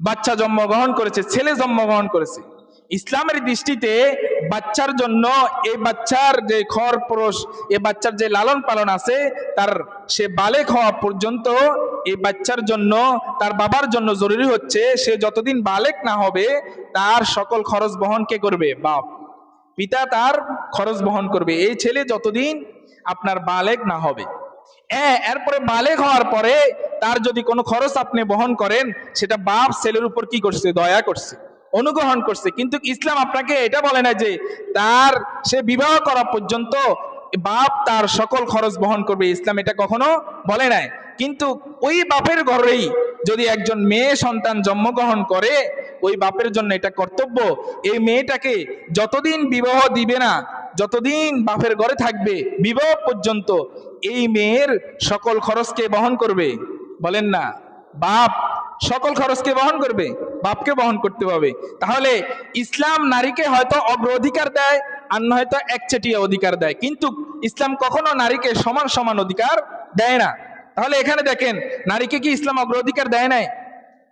বাচ্চা জন্মগ্রহণ করেছে, ছেলে জন্মগ্রহণ করেছে। ইসলামের দৃষ্টিতে বাচ্চার জন্য এই বাচ্চার যে খর পরশ এই বাচ্চার যে লালন পালন আছে, তার সে বালেক হওয়া পর্যন্ত এই বাচ্চার জন্য, তার বাবার জন্য জরুরি হচ্ছে, সে যতদিন বালেক না হবে, তার সকল খরচ বহন কে করবে? বাপ। পিতা তার খরচ বহন করবে। এই ছেলে যতদিন আপনার বালেক না হবে। এরপরে বালেক হওয়ার পরে তার যদি কোনো খরচ আপনি বহন করেন, সেটা বাপ ছেলের উপর কি করছে? দয়া করছে, অনুগ্রহণ করছে। কিন্তু ইসলাম আপনাকে এটা বলে না যে তার, সে বিবাহ করা পর্যন্ত বাপ তার সকল খরচ বহন করবে। ইসলাম এটা কখনো বলে নাই। কিন্তু ওই বাপের ঘরেই যদি একজন মেয়ে সন্তান জন্মগ্রহণ করে, ওই বাপের জন্য এটা কর্তব্য। এই মেয়েটাকে যতদিন বিবাহ দিবে না, যতদিন বাপের ঘরে থাকবে, বিবাহ পর্যন্ত এই মেয়ের সকল খরচকে বহন করবে? বলেন না। বাপ সকল খরচকে বহন করবে? বাপকে বহন করতে হবে। তাহলে ইসলাম নারীকে হয়তো অগ্রাধিকার দেয়, আর হয়তো একচেটিয়া অধিকার দেয়। কিন্তু ইসলাম কখনো নারীকে সমান সমান অধিকার দেয় না। তাহলে এখানে দেখেন, নারীকে কি ইসলাম অগ্রাধিকার দেয় নাই?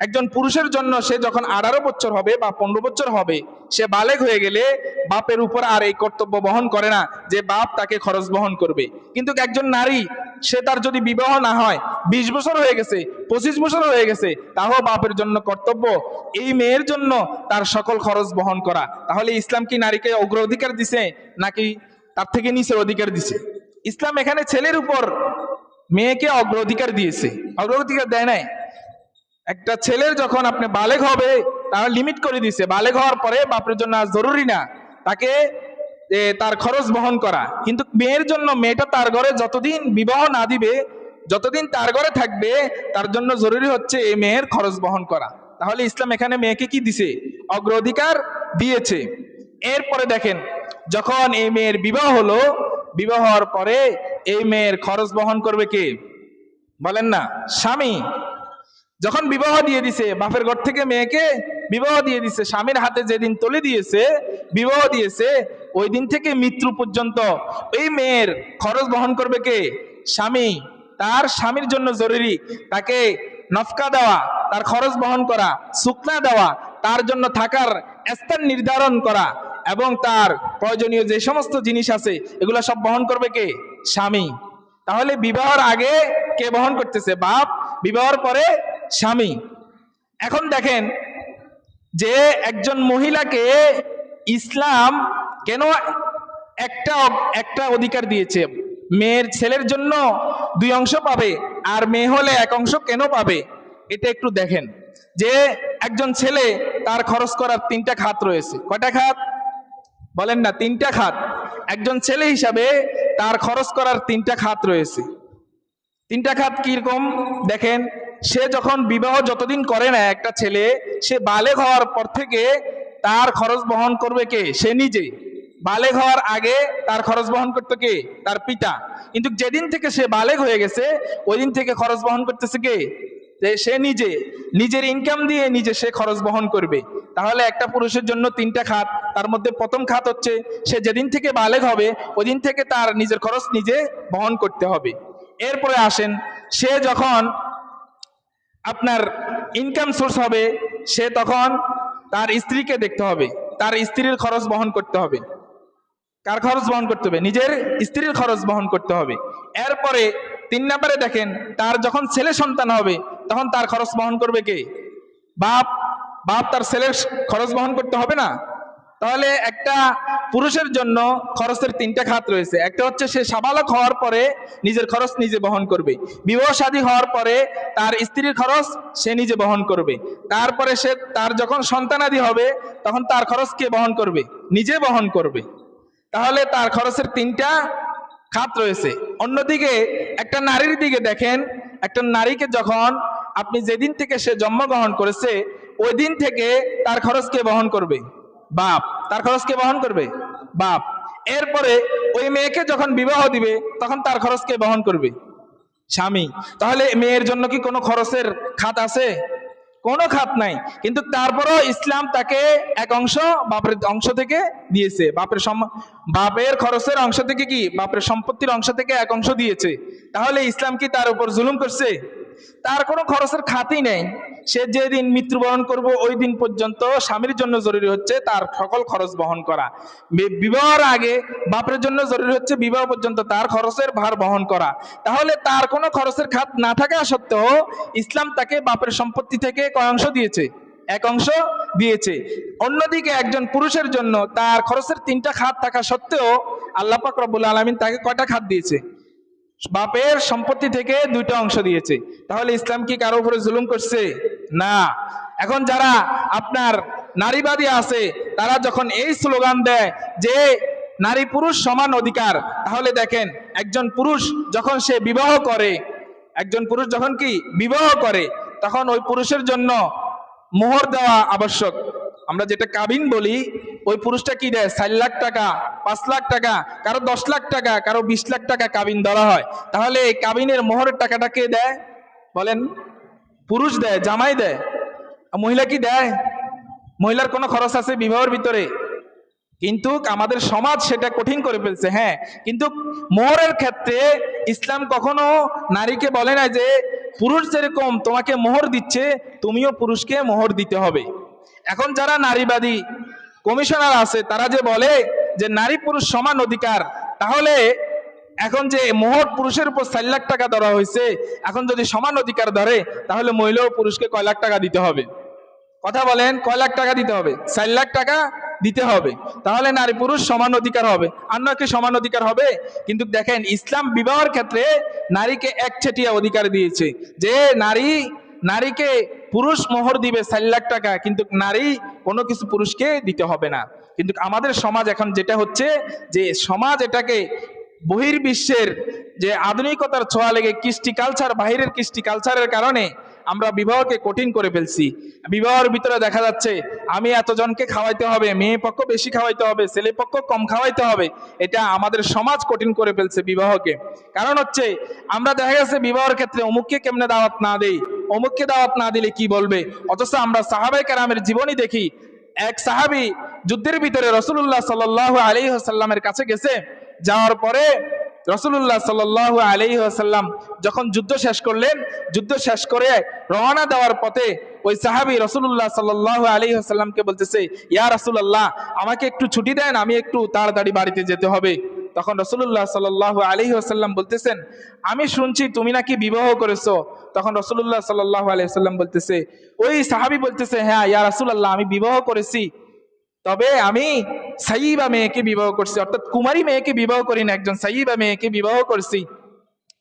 একজন পুরুষের জন্য সে যখন আঠারো বছর হবে বা পনেরো বছর হবে, সে বালেগ হয়ে গেলে বাপের উপর আর এই কর্তব্য বহন করে না, যে বাপ তাকে খরচ বহন করবে। কিন্তু একজন নারী, সে তার যদি বিবাহ না হয়, বিশ বছর হয়ে গেছে, পঁচিশ বছর হয়ে গেছে তাও বাপের জন্য কর্তব্য এই মেয়ের জন্য তার সকল খরচ বহন করা। তাহলে ইসলাম কি নারীকে অগ্রাধিকার দিছে, নাকি তার থেকে নিচের অধিকার দিছে? ইসলাম এখানে ছেলের উপর মেয়েকে অগ্রাধিকার দিয়েছে। অগ্রাধিকার দেয় নাই। একটা ছেলের যখন আপনি বালেক হবে, তার লিমিট করে দিছে বালেক হওয়ার পরে বাপের জন্য আর জরুরি না। তাকে তার খরচ বহন করা। কিন্তু মেয়ের জন্য মেয়েটা তার ঘরে যতদিন বিবাহ না দিবে, যতদিন তার ঘরে থাকবে, তার জন্য জরুরি হচ্ছে এই মেয়ের খরচ বহন করা। তাহলে ইসলাম এখানে মেয়েকে কি দিছে? অগ্রাধিকার দিয়েছে। এরপরে দেখেন, যখন এই মেয়ের বিবাহ হলো, বিবাহ হওয়ার পরে এই মেয়ের খরচ বহন করবে কে? বলেন না, স্বামী। যখন বিবাহ দিয়ে দিছে, বাপের ঘর থেকে মেয়েকে বিবাহ দিয়ে দিছে, স্বামীর হাতে যেদিন তুলে দিয়েছে, বিবাহ দিয়েছে ওই দিন থেকে মৃত্যু পর্যন্ত এই মেয়ের খরচ বহন করবে কে? স্বামী। তার স্বামীর জন্য জরুরি তাকে নফকা দেওয়া, তার খরচ বহন করা, শুকনা দেওয়া, তার জন্য থাকার স্থান নির্ধারণ করা এবং তার প্রয়োজনীয় যে সমস্ত জিনিস আছে, এগুলো সব বহন করবে কে? স্বামী। তাহলে বিবাহর আগে কে বহন করতেছে? বাপ। বিবাহর পরে স্বামী। এখন দেখেন যে একজন মহিলাকে ইসলাম কেন একটা একটা অধিকার দিয়েছে? মেয়ের ছেলের জন্য দুই অংশ পাবে আর মেয়ে হলে এক অংশ কেন পাবে? এটা একটু দেখেন। যে একজন ছেলে তার খরচ করার তিনটা খাত রয়েছে। কয়টা খাত? বলেন না, তিনটা খাত। একজন ছেলে হিসাবে তার খরচ করার তিনটা খাত রয়েছে। তিনটা খাত কীরকম? দেখেন, সে যখন বিবাহ যতদিন করে না একটা ছেলে, সে বালেগ হওয়ার পর থেকে তার খরচ বহন করবে কে? সে নিজে। বালেগ হওয়ার আগে তার খরচ বহন করতে কে? তার পিতা। কিন্তু যেদিন থেকে সে বালেগ হয়ে গেছে ওই দিন থেকে খরচ বহন করতেছে কে? সে নিজে। নিজের ইনকাম দিয়ে নিজে সে খরচ বহন করবে। তাহলে একটা পুরুষের জন্য তিনটা খাত, তার মধ্যে প্রথম খাত হচ্ছে সে যেদিন থেকে বালেগ হবে ওই দিন থেকে তার নিজের খরচ নিজে বহন করতে হবে। এরপরে আসেন, সে যখন আপনার ইনকাম সোর্স হবে, সে তখন তার স্ত্রীকে দেখতে হবে, তার স্ত্রীর খরচ বহন করতে হবে। কার খরচ বহন করতে হবে? নিজের স্ত্রীর খরচ বহন করতে হবে। এরপরে তিন নম্বরে দেখেন, তার যখন ছেলে সন্তান হবে, তখন তার খরচ বহন করবে কে? বাপ বাপ তার ছেলের খরচ বহন করতে হবে না? তাহলে একটা পুরুষের জন্য খরচের তিনটা খাত রয়েছে। একটা হচ্ছে সে সাবালক হওয়ার পরে নিজের খরচ নিজে বহন করবে। বিবাহ শাদী হওয়ার পরে তার স্ত্রীর খরচ সে নিজে বহন করবে। তারপরে সে তার যখন সন্তানাদি হবে, তখন তার খরচ কে বহন করবে? নিজে বহন করবে। তাহলে তার খরচের তিনটা খাত রয়েছে। অন্যদিকে একটা নারীর দিকে দেখেন, একটা নারীকে যখন আপনি যেদিন থেকে সে জন্মগ্রহণ করেছে ওই দিন থেকে তার খরচ কে বহন করবে? বাপ। তার খরচ কে বহন করবে? বাপ। এরপরে ওই মেয়েকে যখন বিবাহ দিবে, তখন তার খরচ কে বহন করবে? স্বামী। তাহলে মেয়ের জন্য কি কোনো খরচের খাত আছে? কোনো খাত নাই। কিন্তু তারপরও ইসলাম তাকে এক অংশ বাপের অংশ থেকে দিয়েছে। বাপের বাপের খরচের অংশ থেকে কি? বাপের সম্পত্তির অংশ থেকে এক অংশ দিয়েছে। তাহলে ইসলাম কি তার উপর জুলুম করছে? তার কোনো খরচের খাতই নেই। সে যেদিন মৃত্যুবরণ করব, ওই দিন পর্যন্ত স্বামীর জন্য জরুরি হচ্ছে তার সকল খরচ বহন করা। বিবাহের আগে বাপের জন্য জরুরি হচ্ছে বিবাহ পর্যন্ত তার খরচের ভার বহন করা। তাহলে তার কোনো খরচের খাত না থাকা সত্ত্বেও ইসলাম তাকে বাপের সম্পত্তি থেকে কয় অংশ দিয়েছে, এক অংশ দিয়েছে। অন্যদিকে একজন পুরুষের জন্য তার খরচের তিনটা খাত থাকা সত্ত্বেও আল্লাহ পাক রব্বুল আলমিন তাকে কয়টা খাত দিয়েছে? বাপের সম্পত্তি থেকে দুইটা অংশ দিয়েছে। তাহলে ইসলাম কি কারও উপরে জুলুম করছে? না। এখন যারা আপনার নারীবাদী আছে, তারা যখন এই স্লোগান দেয় যে নারী পুরুষ সমান অধিকার, তাহলে দেখেন একজন পুরুষ যখন সে বিবাহ করে, একজন পুরুষ যখন কি বিবাহ করে, তখন ওই পুরুষের জন্য মোহর দেওয়া আবশ্যক। আমরা যেটা কাবিন বলি, ওই পুরুষটা কি দেয়? চার লাখ টাকা, পাঁচ লাখ টাকা, কারও দশ লাখ টাকা, কারও বিশ লাখ টাকা কাবিন ধরা হয়। তাহলে এই কাবিনের মোহরের টাকাটা কে দেয়? বলেন। পুরুষ দেয়, জামাই দেয়, আর মহিলা কি দেয়? মহিলার কোনো খরচ আছে বিবাহের ভিতরে? কিন্তু আমাদের সমাজ সেটা কঠিন করে ফেলছে হ্যাঁ। কিন্তু মোহরের ক্ষেত্রে ইসলাম কখনো নারীকে বলে না যে, পুরুষ যেরকম তোমাকে মোহর দিচ্ছে, তুমিও পুরুষকে মোহর দিতে হবে। এখন যারা নারীবাদী কমিশনার আছে, তারা যে বলে যে নারী পুরুষ সমান অধিকার, তাহলে এখন যে মোহর পুরুষের উপর চার লাখ টাকা ধরা হয়েছে, এখন যদি সমান অধিকার ধরে, তাহলে মহিলা ও পুরুষকে কয় লাখ টাকা দিতে হবে। কথা বলেন, কয় লাখ টাকা দিতে হবে? চার লাখ টাকা দিতে হবে। তাহলে নারী পুরুষ সমান অধিকার হবে। আর নয় কি সমান অধিকার হবে? কিন্তু দেখেন, ইসলাম বিবাহের ক্ষেত্রে নারীকে একচেটিয়া অধিকার দিয়েছে। যে নারী, নারীকে পুরুষ মোহর দিবে চার লাখ টাকা, কিন্তু নারী কোনো কিছু পুরুষকে দিতে হবে না। কিন্তু আমাদের সমাজ এখন যেটা হচ্ছে যে সমাজ এটাকে বহির্বিশ্বের যে আধুনিকতার ছোঁয়া লেগে কৃষ্টি কালচার বাহিরের কৃষ্টি কালচারের কারণে আমরা বিবাহকে কঠিন করে ফেলছি। বিবাহের ভিতরে দেখা যাচ্ছে, আমি এতজনকে খাওয়াইতে হবে, মেয়ে পক্ষ বেশি খাওয়াইতে হবে, ছেলে পক্ষ কম খাওয়াইতে হবে, এটা আমাদের সমাজ কঠিন করে ফেলছে বিবাহকে। কারণ হচ্ছে, আমরা দেখা গেছে বিবাহের ক্ষেত্রে অমুককে কেমনে দাওয়াত না দেই, অমুককে দাওয়াত না দিলে কি বলবে? অথচ আমরা সাহাবাই কারামের জীবনী দেখি, এক সাহাবি যুদ্ধের ভিতরে রসুল্লাহ সাল আলী সাল্লামের কাছে গেছে যাওয়ার পরে রসুল্লাহ সাল আলী আসাল্লাম যখন যুদ্ধ শেষ করলেন, যুদ্ধ শেষ করে রওনা দেওয়ার পথে ওই সাহাবি রসুল্লাহ সাল আলী আসাল্লামকে বলতেছে, ইয়া রসুল্লাহ আমাকে একটু ছুটি দেন, আমি একটু তাড়াতাড়ি বাড়িতে যেতে হবে। তখন রসুল্লাহ সাল আলী আসাল্লাম বলতেছেন, আমি শুনছি তুমি নাকি বিবাহ করেছ। তখন রসুল্লাহ সাল আলাইসাল্লাম বলতেছে, ওই সাহাবি বলতেছে হ্যাঁ ইয়া রসুল্লাহ আমি বিবাহ করেছি। তবে আমি সাইবা মেয়েকে বিবাহ করছি, অর্থাৎ কুমারী মেয়েকে বিবাহ করি না, একজন সাইবা মেয়েকে বিবাহ করছি।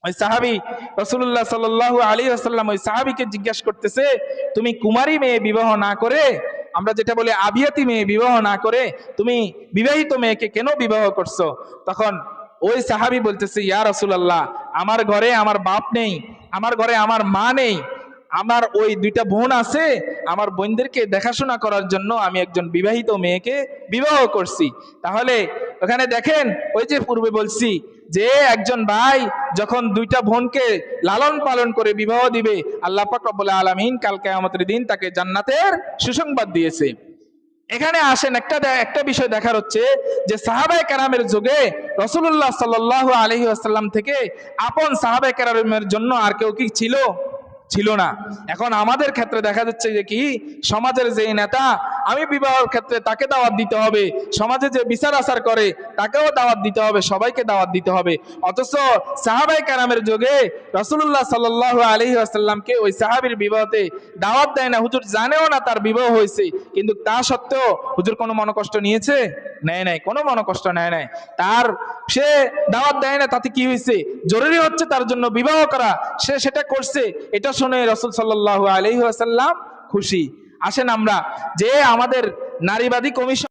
ওই সাহাবি রসুল্লাহ সাল আলী আসাল্লাম ওই সাহাবিকে জিজ্ঞাসা করতেছে, তুমি কুমারী মেয়ে বিবাহ না করে, আমরা যেটা বলি আবিয়াতি মেয়ে বিবাহ না করে, তুমি বিবাহিত মেয়েকে কেন বিবাহ করছ? তখন ওই সাহাবি বলতেছে, ইয়া রসুল্লাহ আমার ঘরে আমার বাপ নেই, আমার ঘরে আমার মা নেই আমার ওই দুইটা বোন আছে, আমার বোনদেরকে দেখাশোনা করার জন্য আমি একজন বিবাহিত মেয়েকে বিবাহ করছি। তাহলে ওখানে দেখেন, ওই যে পূর্বে বলছি যে একজন ভাই যখন দুইটা বোনকে লালন পালন করে বিবাহ দিবে, আল্লাহ রব্বুল আলামিন কাল কিয়ামতের দিন তাকে জান্নাতের সুসংবাদ দিয়েছে। এখানে আসেন একটা একটা বিষয় দেখার হচ্ছে যে সাহাবাই কারামের যুগে রসুল্লাহ সাল্লাহ আলহি আসাল্লাম থেকে আপন সাহাবাই কারামের জন্য আর কেউ কি ছিল? ছিল না। এখন আমাদের ক্ষেত্রে দেখা যাচ্ছে যে কি? সমাজের যে নেতা আমি বিবাহের ক্ষেত্রে তাকে দাওয়াত দিতে হবে। সমাজে যে বিচার আচার করে, তাকেও দাওয়াত দিতে হবে, সবাইকে দাওয়াত দিতে হবে। অথচ সাহাবাই কারামের যুগে রসুল্লাহ সাল্লাহ আলহি আসাল্লামকে ওই সাহাবির বিবাহতে দাওয়াত দেয় না। হুজুর জানেও না তার বিবাহ হয়েছে, কিন্তু তা সত্ত্বেও হুজুর কোনো মনকষ্ট নিয়েছে? নেয় নাই, কোনো মনকষ্ট নেয় নাই। তার সে দাওয়াত দেয় না, তাতে কি হয়েছে? জরুরি হচ্ছে তার জন্য বিবাহ করা। সে সেটা করছে, এটা শুনে রসুল সাল্লাহ আলহি আসাল্লাম খুশি। আসেন আমরা যে আমাদের নারীবাদী কমিশন